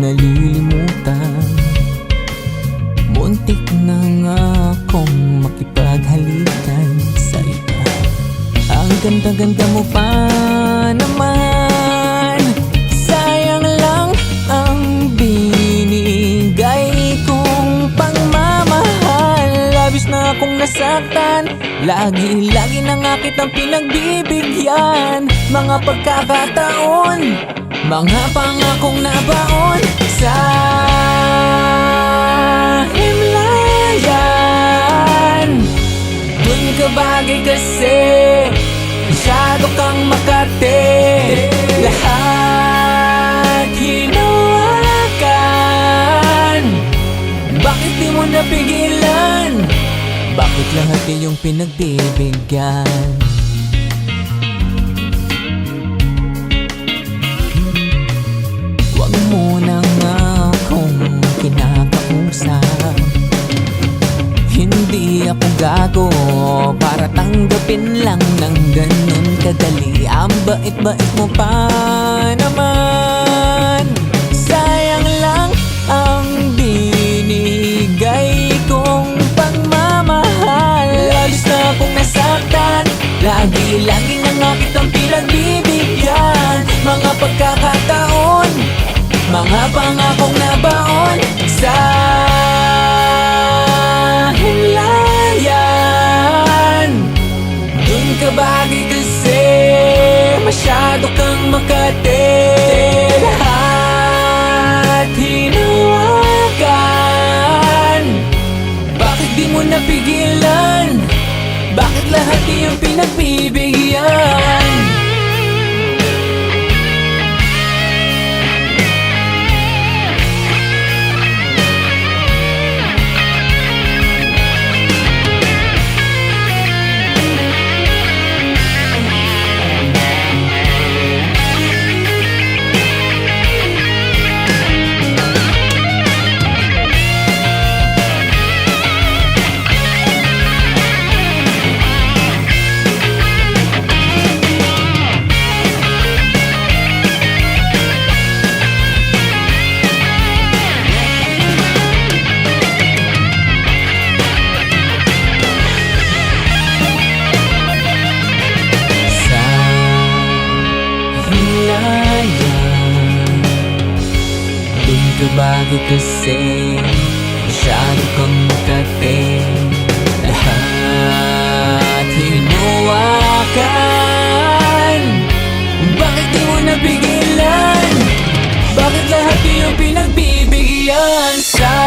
nalilimutan. Muntik na nga akong makipaghalikan sa iba. Ang ganda-ganda mo pa naman. Sayang lang ang binigay kong pangmamahal. Labis na akong nasaktan. Lagi-lagi na nga kitang pinagbibigyan. Mga pagkakataon mga pangakong nabaon. Sa himlayan Dun ka bagay kasi Masyado kang makate Lahat hinawakan Bakit di mo napigilan? Bakit lahat iyong pinagbibigyan? Gago Para tanggapin lang ng ganun kadali. Ang bait-bait mo pa naman. Sayang lang ang binigay kong pagmamahal. Labis na akong nasaktan. Lagi-lagi na nga kitang pinagbibigyan. Mga pagkakataon Mga pangakong ka bagay kasi Masyado kang makate kaya. Di ka bago kasi Masyado kang makate Lahat hinuwakan. Bakit di mo napigilan? Bakit lahat iyong pinagbibigyan sa